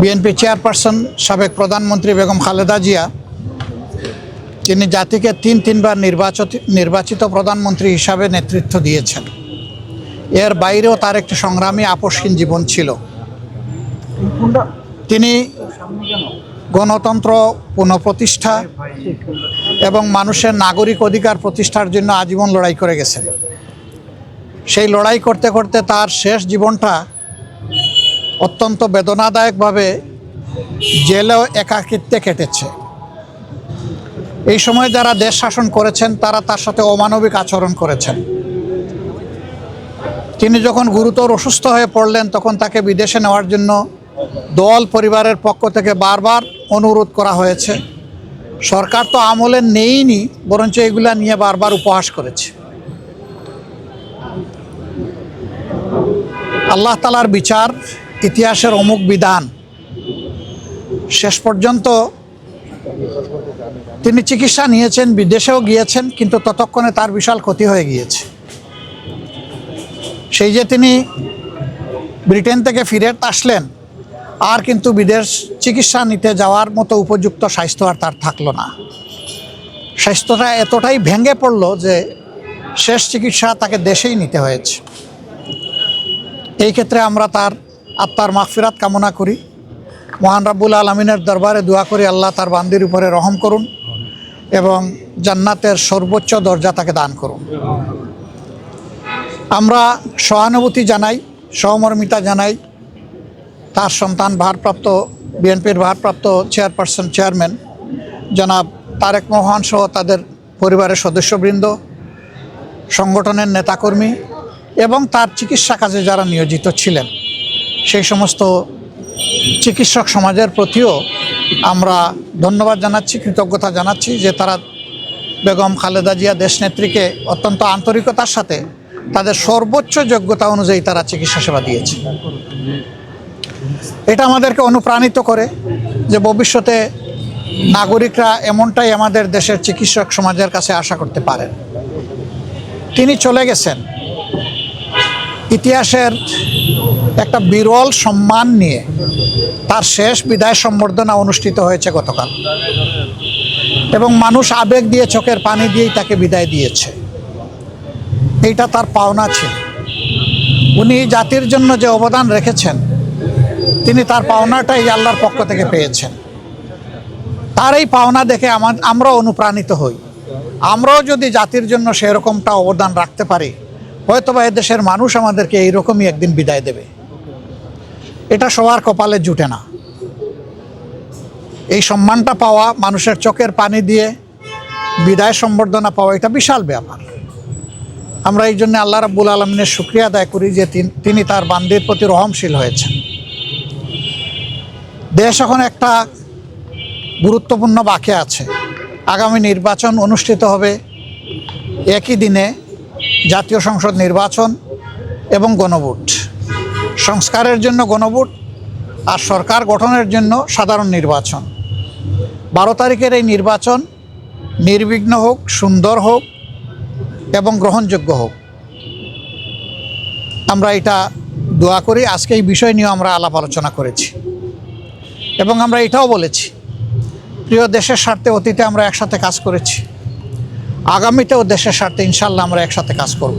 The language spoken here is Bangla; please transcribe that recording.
বিএনপি চেয়ারপারসন সাবেক প্রধানমন্ত্রী বেগম খালেদা জিয়া, তিনি জাতিকে তিন তিনবার নির্বাচিত নির্বাচিত প্রধানমন্ত্রী হিসাবে নেতৃত্ব দিয়েছেন। এর বাইরেও তার একটি সংগ্রামী আপসহীন জীবন ছিল। তিনি গণতন্ত্র পুনঃপ্রতিষ্ঠা এবং মানুষের নাগরিক অধিকার প্রতিষ্ঠার জন্য আজীবন লড়াই করে গেছেন। সেই লড়াই করতে করতে তার শেষ জীবনটা অত্যন্ত বেদনাদায়কভাবে জেলেও একাকিত্বে কেটেছে। এই সময় যারা দেশ শাসন করেছেন, তারা তার সাথে অমানবিক আচরণ করেছেন। তিনি যখন গুরুতর অসুস্থ হয়ে পড়লেন, তখন তাকে বিদেশে নেওয়ার জন্য দল পরিবারের পক্ষ থেকে বারবার অনুরোধ করা হয়েছে। সরকার তো আমলে নেইনি, বরঞ্চ এগুলা নিয়ে বারবার উপহাস করেছে। আল্লাহ তালার বিচার ইতিহাসের অমুক বিধান, শেষ পর্যন্ত তিনি চিকিৎসা নিয়েছেন, বিদেশেও গিয়েছেন, কিন্তু ততক্ষণে তার বিশাল ক্ষতি হয়ে গিয়েছে। সেই যে তিনি ব্রিটেন থেকে ফিরে আসলেন, আর কিন্তু বিদেশ চিকিৎসা নিতে যাওয়ার মতো উপযুক্ত স্বাস্থ্য আর তার থাকল না। স্বাস্থ্যটা এতটাই ভেঙে পড়ল যে শেষ চিকিৎসা তাকে দেশেই নিতে হয়েছে। এই ক্ষেত্রে আমরা তার আত্মার মাগফিরাত কামনা করি। মহান রাব্বুল আলমিনের দরবারে দোয়া করি, আল্লাহ তার বান্দির উপরে রহম করুন এবং জান্নাতের সর্বোচ্চ দরজা তাকে দান করুন। আমরা সহানুভূতি জানাই, সহমর্মিতা জানাই। তার সন্তান ভারপ্রাপ্ত, বিএনপির ভারপ্রাপ্ত চেয়ারপারসন, চেয়ারম্যান, জনাব তারেক মোহন সহ তাদের পরিবারের সদস্যবৃন্দ, সংগঠনের নেতাকর্মী এবং তার চিকিৎসা কাজে যারা নিয়োজিত ছিলেন। সেই সমস্ত চিকিৎসক সমাজের প্রতিও আমরা ধন্যবাদ জানাচ্ছি, কৃতজ্ঞতা জানাচ্ছি যে তারা বেগম খালেদা জিয়া দেশনেত্রীকে অত্যন্ত আন্তরিকতার সাথে তাদের সর্বোচ্চ যোগ্যতা অনুযায়ী তারা চিকিৎসা সেবা দিয়েছে। এটা আমাদেরকে অনুপ্রাণিত করে যে ভবিষ্যতে নাগরিকরা এমনটাই আমাদের দেশের চিকিৎসক সমাজের কাছে আশা করতে পারেন। তিনি চলে গেছেন। ইতিহাসের একটা বিরল সম্মান নিয়ে তার শেষ বিদায় সম্বর্ধনা অনুষ্ঠিত হয়েছে গতকাল। এবং মানুষ আবেগ দিয়ে চোখের পানি দিয়েই তাকে বিদায় দিয়েছে। এইটা তার পাওনা ছিল। উনি জাতির জন্য যে অবদান রেখেছেন, তিনি তার পাওনাটাই আল্লাহর পক্ষ থেকে পেয়েছেন। তার এই পাওনা দেখে আমার আমরাও অনুপ্রাণিত হই। আমরাও যদি জাতির জন্য সেরকমটা অবদান রাখতে পারি হয়তো বা দেশের মানুষ আমাদেরকে এইরকমই একদিন বিদায় দেবে। এটা সবার কপালে জুটে না। এই সম্মানটা পাওয়া, মানুষের চোখের পানি দিয়ে বিদায় সম্বর্ধনা পাওয়া, এটা বিশাল ব্যাপার। আমরা এই জন্য আল্লাহ রাব্বুল আলমিনের শুক্রিয়া আদায় করি যে তিন- তিনি তার বান্দির প্রতি রহমশীল হয়েছেন। দেশ এখন একটা গুরুত্বপূর্ণ বাকি আছে। আগামী নির্বাচন অনুষ্ঠিত হবে একই দিনে। জাতীয় সংসদ নির্বাচন এবং গণভোট। সংস্কারের জন্য গণভোট আর সরকার গঠনের জন্য সাধারণ নির্বাচন। বারো তারিখের এই নির্বাচন নির্বিঘ্ন হোক, সুন্দর হোক এবং গ্রহণযোগ্য হোক। আমরা এটা দোয়া করি, আজকে এই বিষয় নিয়ে আমরা আলাপ আলোচনা করেছি। এবং আমরা এটাও বলেছি, প্রিয় দেশের স্বার্থে অতীতে আমরা একসাথে কাজ করেছি। আগামীতেও দেশের স্বার্থে ইনশাল্লাহ আমরা একসাথে কাজ করব।